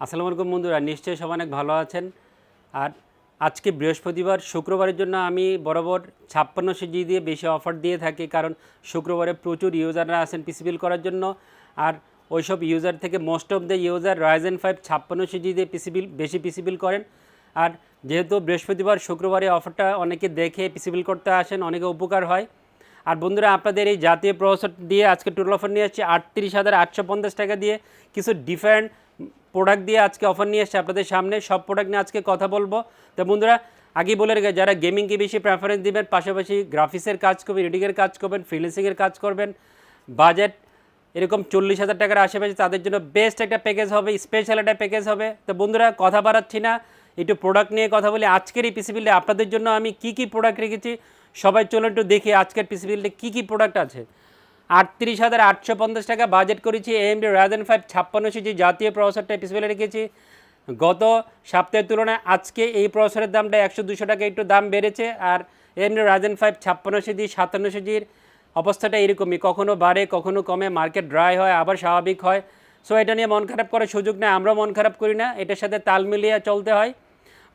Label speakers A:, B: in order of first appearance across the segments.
A: আসসালামু আলাইকুম বন্ধুরা, নিশ্চয়ই সবাই অনেক ভালো আছেন। আর আজকে বৃহস্পতিবার, শুক্রবারের জন্য আমি বরাবর ছাপ্পান্ন সিজি দিয়ে বেশি অফার দিয়ে থাকি, কারণ শুক্রবারে প্রচুর ইউজাররা আসেন পিসিবিল করার জন্য। আর ওইসব ইউজার থেকে most of the user Ryzen five ছাপ্পান্ন সিজি দিয়ে পিসিবিল বেশি পিসিবিল করেন। আর যেহেতু বৃহস্পতিবার, শুক্রবারে অফারটা অনেকে দেখে পিসিবিল করতে আসেন, অনেকে উপকার হয়। আর বন্ধুরা, আপনাদের এই জাতীয় প্রসেসর দিয়ে আজকে টোটাল অফার নিয়ে আসছি আটত্রিশ হাজার আটশো পঞ্চাশ টাকা দিয়ে। কিছু ডিফারেন্ট প্রোডাক্ট দিয়ে আজকে অফার নিয়ে এসছে আপনাদের সামনে। সব প্রোডাক্ট নিয়ে আজকে কথা বলব। তো বন্ধুরা আগে বলে রেখে যারা গেমিংকে বেশি প্রেফারেন্স দিবেন, পাশাপাশি গ্রাফিক্সের কাজ করবেন এডিটিংয়ের কাজ করবেন ফ্রিল্যান্সিংয়ের কাজ করবেন বাজেট এরকম চল্লিশ হাজার টাকার আশেপাশে তাদের জন্য বেস্ট একটা প্যাকেজ হবে স্পেশাল একটা প্যাকেজ হবে। তো বন্ধুরা, কথা বাড়াচ্ছি না, একটু প্রোডাক্ট নিয়ে কথা বলি। আজকের এই পিসিবিলে আপনাদের জন্য আমি কি কি প্রোডাক্ট রেখেছি, সবাই চলুন একটু দেখি আজকের পিসিবিলে কী কী প্রোডাক্ট আছে। আটত্রিশ হাজার আটশো পঞ্চাশ টাকা বাজেট করেছি। এমডি রাজেন ফাইভ ছাপ্পান্ন সিজি জাতীয় প্রসেসরটা পিসিবিলে রেখেছি। গত সপ্তাহের তুলনায় আজকে এই প্রসেসরের দামটা একশো দুশো টাকা একটু দাম বেড়েছে আর এমডি রাজেন ফাইভ ছাপ্পান্ন সিজি সাতান্ন সিজির অবস্থাটা এরকমই। কখনো বাড়ে, কখনো কমে মার্কেট ড্রাই হয়, আবার স্বাভাবিক হয়। সো এটা নিয়ে মন খারাপ করার সুযোগ নেই, আমরাও মন খারাপ করি না। এটার সাথে তাল মিলিয়ে চলতে হয়।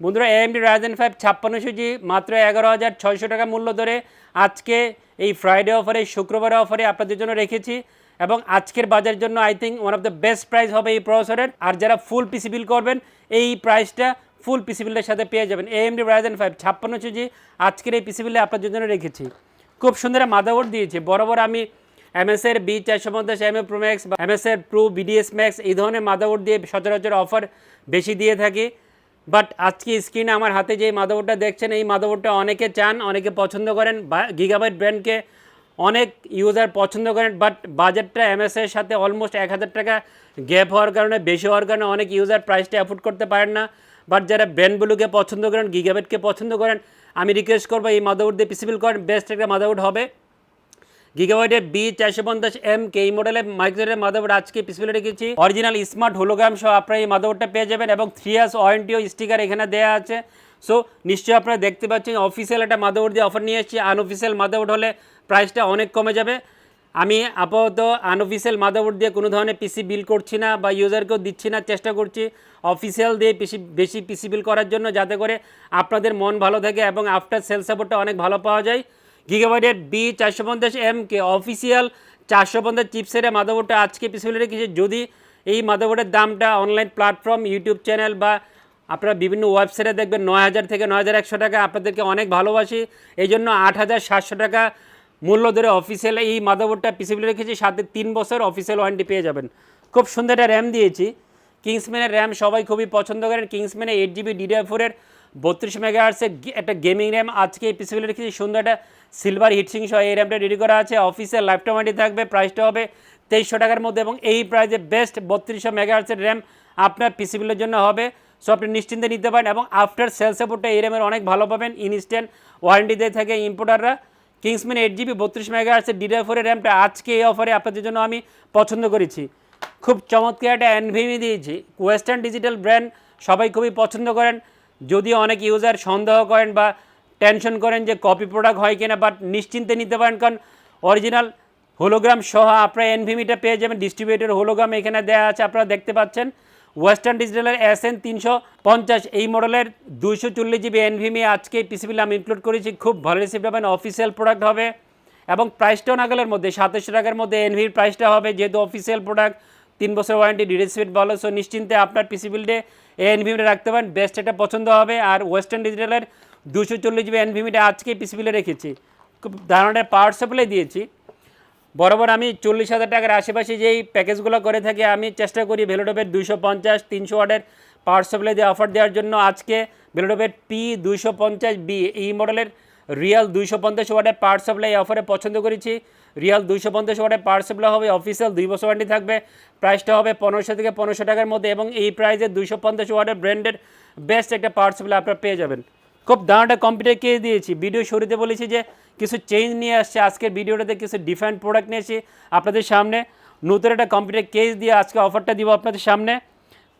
A: বন্ধুরা এএমডি রাজেন ফাইভ ছাপ্পান্ন সুজি, মাত্র এগারো হাজার ছয়শো টাকা মূল্য ধরে আজকে এই ফ্রাইডে অফারে শুক্রবার অফারে আপনাদের জন্য রেখেছি। এবং আজকের বাজারের জন্য I think one of the best price হবে এই প্রসেসরের আর যারা ফুল পিসি বিল করবেন, এই প্রাইসটা ফুল পিসি বিলের সাথে পেয়ে যাবেন। এএমডি রাজেন ফাইভ ছাপ্পান্ন সুজি, আজকের এই পিসি বিলে আপনাদের জন্য রেখেছি। খুব সুন্দর মাদাবোর্ড দিয়েছি। বরাবর আমি এমএসের বি চারশো পঞ্চাশ এম এ প্রো ম্যাক্স বা এমএসের প্রো বিডিএস ম্যাক্স এই ধরনের মাদাবোর্ড দিয়ে সচরাচর অফার বেশি দিয়ে থাকি। বাট আজকে স্ক্রিনে আমার হাতে যে মাদাবোর্ডটা দেখছেন, এই মাদাবোর্ডটা অনেকে চান, অনেকে পছন্দ করেন গিগাবাইট ব্র্যান্ডকে অনেক ইউজার পছন্দ করেন বাট বাজেটটা এমএসের সাথে অলমোস্ট এক হাজার টাকা গ্যাপ হওয়ার কারণে, বেশি হওয়ার কারণে অনেক ইউজার প্রাইসটা অ্যাফোর্ড করতে পারেন না। বাট যারা ব্র্যান্ডগুলোকে পছন্দ করেন গিগাবাইটকে পছন্দ করেন, আমি রিকোয়েস্ট করব এই মাদাবোর্ড দিয়ে পিসিবিল করেন বেস্ট একটা মাদাবোর্ড হবে। গিগাবাইটের বি চারশো পঞ্চাশ এম কে এই মডেলের মাইক্রোসের মাদাবোর্ড আজকে পিসিবিলে রেখেছি। অরিজিনাল স্মার্ট হোলোগ্রাম সহ আপনারা এই মাদাবোর্ডটা পেয়ে যাবেন এবং থ্রি ইয়ার্স ওয়ারেন্টিও স্টিকার এখানে দেওয়া আছে। সো নিশ্চয়ই আপনারা দেখতে পাচ্ছেন অফিসিয়াল একটা মাদাবোর্ড দিয়ে অফার নিয়ে এসেছি। আনঅফিসিয়াল মাদাবোর্ড হলে প্রাইসটা অনেক কমে যাবে। আমি আপাতত আনঅফিসিয়াল মাদাবোর্ড দিয়ে কোনো ধরনের পিসি বিল করছি না বা ইউজারকেও দিচ্ছি না, চেষ্টা করছি অফিসিয়াল দিয়ে পিসি বেশি পিসি বিল করার জন্য যাতে করে আপনাদের মন ভালো থাকে এবং আফটার সেল সাপোর্টটা অনেক ভালো পাওয়া যায়। গিগাবাইটের বি চারশো পঞ্চাশ এম কে অফিসিয়াল চারশো পঞ্চাশ চিপসের মাদাবোর্ডটা আজকে পিছনে রেখেছি। যদি এই মাদাবোর্ডের দামটা অনলাইন প্ল্যাটফর্ম, ইউটিউব চ্যানেল বা আপনারা বিভিন্ন ওয়েবসাইটে দেখবেন নয় হাজার থেকে নয় হাজার একশো টাকা আপনাদেরকে অনেক ভালোবাসি। এই জন্য আট হাজার সাতশো টাকা মূল্য ধরে অফিসিয়াল এই মাদাবোর্ডটা পিসিবিল রেখেছি। সাথে তিন বছর অফিসিয়াল ওয়ারেন্টি পেয়ে যাবেন। খুব সুন্দর একটা র্যাম দিয়েছি। কিংসম্যানের র্যাম সবাই খুবই পছন্দ করেন। কিংসম্যানের এইট জিবি ডিডিআর ফোরের বত্রিশ মেগাহার্সের একটা গেমিং র্যাম আজকে এই পিসিবিল রেখেছি। সুন্দর একটা সিলভার হিটসিং সহ এই র্যামটা রেডি করা আছে। অফিসিয়াল লাইফটাইম ওয়ারেন্টি থাকবে প্রাইসটা হবে তেইশশো টাকার মধ্যে এবং এই প্রাইসে বেস্ট বত্রিশশো মেগাহার্সের র্যাম আপনার পিসিবিলের জন্য হবে। সো আপনি নিশ্চিন্তে নিতে পারেন এবং আফটার সেল সাপোর্টটা এই র্যামের অনেক ভালো পাবেন। ইনস্ট্যান্ট ওয়ারেন্টি দিয়ে থাকে ইম্পোর্টাররা কিংসম্যান এইট জিবি বত্রিশ মেগাহার্সের ডিডিআর ফোরের র্যামটা আজকে এই অফারে আপনাদের জন্য আমি পছন্দ করেছি। খুব চমৎকার একটা এনভিমি দিয়েছি। ওয়েস্টার্ন ডিজিটাল ব্র্যান্ড সবাই খুবই পছন্দ করেন। যদিও অনেক ইউজার সন্দেহ করেন বা টেনশন করেন যে কপি প্রোডাক্ট হয় কিনা, বাট নিশ্চিন্তে নিতে পারেন, কারণ অরিজিনাল হোলোগ্রাম সহ আপনারা এনভিমিটা পেয়ে যাবেন ডিস্ট্রিবিউটর হোলোগ্রাম এখানে দেওয়া আছে, আপনারা দেখতে পাচ্ছেন। ওয়েস্টার্ন ডিজিটালের এস এন তিনশো পঞ্চাশ, এই মডেলের দুইশো চল্লিশ জিবি এনভিমি আজকে পিসিবিল আমি ইনক্লুড করেছি, খুব ভালো রিসিভ পাবেন অফিসিয়াল প্রোডাক্ট হবে। এবং প্রাইসটাও নাগালের মধ্যে, সাতাশশো টাকার মধ্যে এনভির প্রাইসটা হবে, যেহেতু অফিসিয়াল প্রোডাক্ট তিন বছর ওয়ারেন্টি ডিরেসিপিট ভালো সো নিশ্চিন্তে আপনার পিসি বিল্ডে এনভিমিটা রাখতে পারেন। বেস্ট একটা পছন্দ হবে। আর ওয়েস্টার্ন ডিজিটালের দুশো চল্লিশ জিবি এনভিমিটা আজকে পিসি বিলে রেখেছি। খুব দারুণ পাওয়ার সাপ্লাই দিয়েছি। বরাবর আমি চল্লিশ হাজার টাকার আশেপাশে যেই প্যাকেজগুলো করে থাকি, আমি চেষ্টা করি ভেলোটপের দুইশো পঞ্চাশ, তিনশো ওয়ার্ডের পাওয়ার সাপ্লাই দিয়ে অফার দেওয়ার জন্য। আজকে ভেলোটপের পি দুইশো পঞ্চাশ বি এই মডেলের রিয়াল দুইশো পঞ্চাশ ওয়ার্ডের পাওয়ার সাপ্লাই অফারে পছন্দ করেছি। রিয়াল দুইশো পঞ্চাশ ওয়ার্ডের পাওয়ার সাপ্লাই হবে অফিসিয়াল দুই বছর ওয়ারেন্টি থাকবে। প্রাইসটা হবে পনেরোশো থেকে পনেরোশো টাকার মধ্যে এবং এই প্রাইসে দুইশো পঞ্চাশ ওয়ার্ডের ব্র্যান্ডের বেস্ট একটা পাওয়ার সাপ্লাই আপনারা পেয়ে যাবেন। খুব দাঁড়াটা কম্পিউটার কে দিয়েছি। ভিডিও শুরুতে বলেছি যে কিছু চেঞ্জ নিয়ে আসছে। আজকের ভিডিওটাতে কিছু ডিফারেন্ট প্রোডাক্ট নিয়ে এসেছি আপনাদের সামনে। নতুন একটা কম্পিউটার কেস দিয়ে আজকে অফারটা দিব আপনাদের সামনে।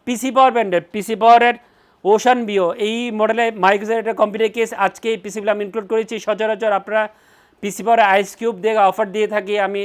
A: পিসি পাওয়ার ব্র্যান্ডের পিসি পাওয়ারের ওশান বিও, এই মডেলে মাইক্রোসের একটা কম্পিউটার কেস আজকে এই পিসিগুলো আমি ইনক্লুড করেছি। সচরাচর আপনারা পিসি পাওয়ার আইস কিউব দিয়ে অফার দিয়ে থাকি, আমি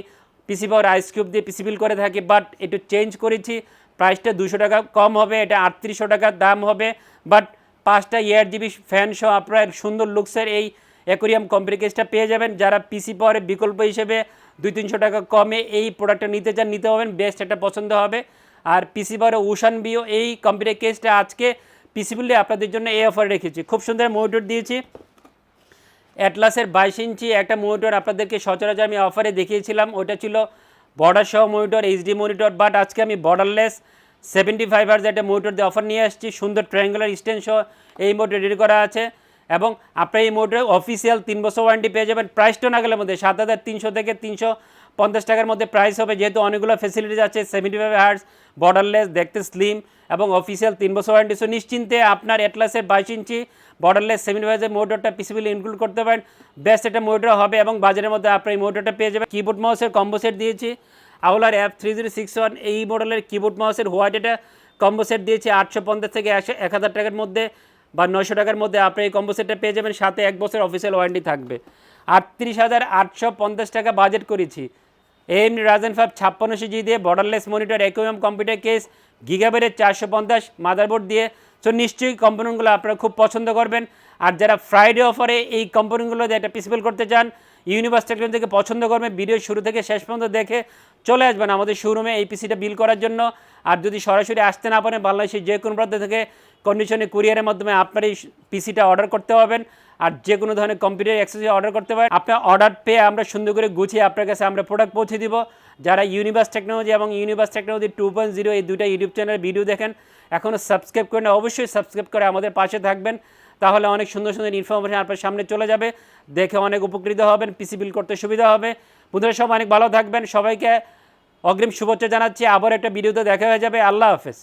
A: পিসি পাওয়ার আইস কিউব দিয়ে পিসি বিল করে থাকি বাট একটু চেঞ্জ করেছি। প্রাইসটা দুশো টাকা কম হবে, এটা আটত্রিশশো টাকার দাম হবে বাট পাঁচটা ইয়ার জিবি ফ্যান সহ আপনারা সুন্দর লুকসের এই অ্যাকোরিয়াম কম্পিউটার কেসটা পেয়ে যাবেন। যারা পিসি পাওয়ারের বিকল্প হিসেবে দুই তিনশো টাকা কমে এই প্রোডাক্টটা নিতে চান, নিতে হবেন বেস্ট একটা পছন্দ হবে। আর পিসি পাওয়ারে উষান বিও, এই কম্পিউটার কেসটা আজকে পিসি বিলে আপনাদের জন্য এই অফার রেখেছি। খুব সুন্দর মনিটর দিয়েছি। অ্যাটলাসের বাইশ ইঞ্চি একটা মনিটর আপনাদেরকে সচরাচর আমি অফারে দেখিয়েছিলাম। ওটা ছিল বর্ডার সহ মনিটর এইচডি মনিটর বাট আজকে আমি বর্ডারলেস সেভেন্টি ফাইভ আর্স একটা মনিটর দিয়ে অফার নিয়ে আসছি। সুন্দর ট্রায়াঙ্গুলার স্ট্যান্ড সহ এই মনিটর রেডি করা আছে। এবং আপনার এই মনিটরে অফিসিয়াল তিন বছর ওয়ারেন্টি পেয়ে যাবেন। প্রাইসটা না গেলের মধ্যে সাত হাজার তিনশো থেকে তিনশো পঞ্চাশ টাকার মধ্যে প্রাইস হবে। যেহেতু অনেকগুলো ফেসিলিটিস আছে সেভেন্টি ফাইভ হার্স বর্ডারলেস দেখতে স্লিম এবং অফিসিয়াল তিন বছর ওয়ারেন্টি সো নিশ্চিন্তে আপনার অ্যাটলাসের বাইশ ইঞ্চি বর্ডারলেস সেভেন্টি ফাইভের মোটরটা পিসিবিলি ইনক্লুড করতে পারেন বেস্ট একটা মোটর হবে এবং বাজারের মধ্যে আপনার এই মোটরটা পেয়ে যাবেন। কিবোর্ড মাউসের কম্বো সেট দিয়েছি আউলার অ্যাপ থ্রি জিরো সিক্স ওয়ান এই মডেলের কিবোর্ড মাউসের হোয়াইট এটা কম্বো সেট দিয়েছি, আটশো পঞ্চাশ থেকে একশো, এক হাজার টাকার মধ্যে বা নয়শো টাকার মধ্যে আপনি এই কম্বো সেটটা পেয়ে যাবেন। সাথে এক বছর অফিসিয়াল ওয়ারেন্টি থাকবে। আটত্রিশ হাজার আটশো পঞ্চাশ টাকা বাজেট করেছি। এমনি রাজেন ফাইভ ছাপ্পান্নশো জি দিয়ে বর্ডারলেস মনিটর একুএম কম্পিউটার কেস গিগাবেটের চারশো পঞ্চাশ মাদারবোর্ড দিয়ে। তো নিশ্চয়ই কম্পোনেন্টগুলো আপনারা খুব পছন্দ করবেন। আর যারা ফ্রাইডে অফারে এই কম্পোনেন্টগুলো একটা পিসিবল করতে চান ইউনিভার্স টেকনোলজি থেকে পছন্দ করবেন ভিডিও শুরু থেকে শেষ পর্যন্ত দেখে চলে আসবেন আমাদের শোরুমে এই পিসিটা বিল করার জন্য। আর যদি সরাসরি আসতে না পারেন, বাংলাদেশের যে কোনো প্রান্ত থেকে কন্ডিশনে কুরিয়ারের মাধ্যমে আপনার এই পিসিটা অর্ডার করতে হবেন আর যে কোনো ধরনের কম্পিউটার অ্যাক্সেসরি অর্ডার করতে পারেন। আপনার অর্ডার পেয়ে আমরা সুন্দর করে গুছিয়ে আপনার কাছে আমরা প্রোডাক্ট পৌঁছে দিব। যারা ইউনিভার্স টেকনোলজি এবং Universe Technology two point zero এই দুটা ইউটিউব চ্যানেলের ভিডিও দেখেন এখনও সাবস্ক্রাইব করেন, অবশ্যই সাবস্ক্রাইব করে আমাদের পাশে থাকবেন। তাহলে অনেক সুন্দর সুন্দর ইনফরমেশন আপনার সামনে চলে যাবে। দেখে অনেক উপকৃত হবেন পিসি বিল করতে সুবিধা হবে। বন্ধুরা সব অনেক ভালো থাকবেন। সবাইকে অগ্রিম শুভেচ্ছা জানাচ্ছি। আবার একটা ভিডিওতে দেখা হয়ে যাবে। আল্লাহ হাফেজ।